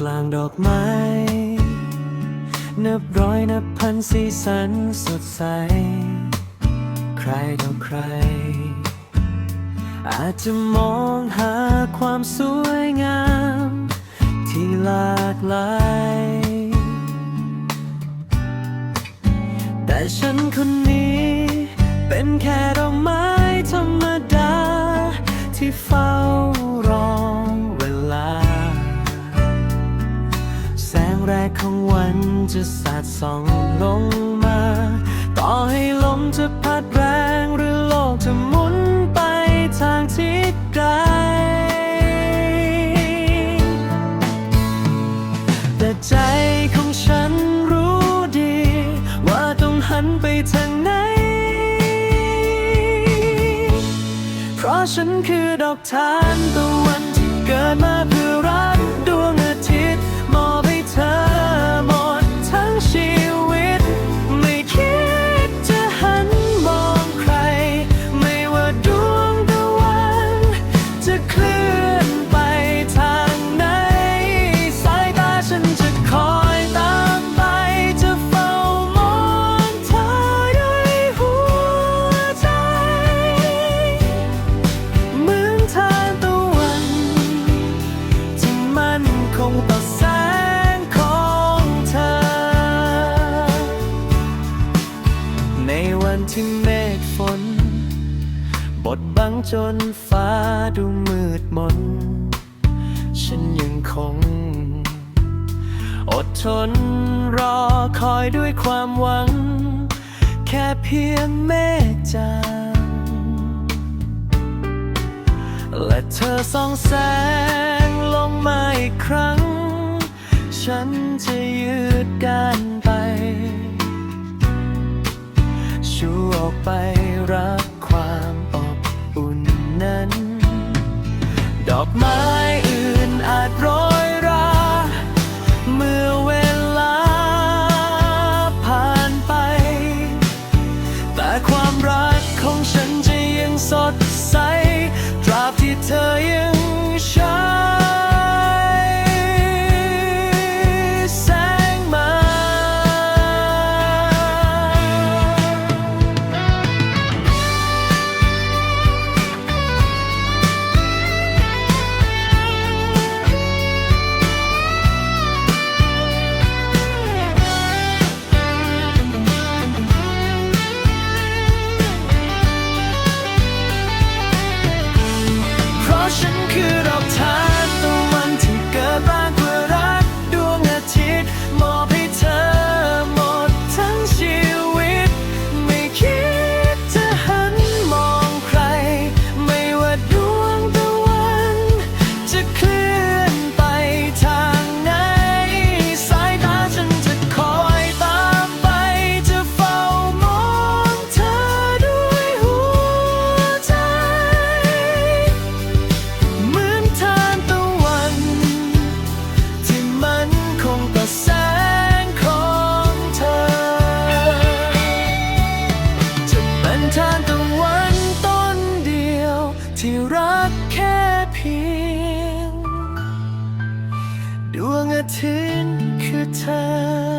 กลางดอกไม้ นับร้อยนับพันสีสันสดใส ใครต่อใคร อาจจะมองหาความสวยงาม ที่หลากหลาย แต่ฉันคนนี้ เป็นแค่ดอกไม้ธรรมดา ที่เฝ้ารอ งแรกของวันจะสาดส่องลงมา ต่อให้ลมจะพัดแรงหรือโลกจะหมุนไปทางทิศใดแต่ใจของฉันรู้ดี ว่าต้องหันไปทางไหน เพราะฉันคือดอกทานตะวันที่เกิดมาเพื่อรัก บดบังจนฟ้าดูมืดมน ฉันยังคง อดทนรอคอยด้วยความหวัง แค่เพียงเมฆจางและเธอส่องแสงลงมาอีกครั้ง ฉันจะยืน My ทิ้งคือเธอ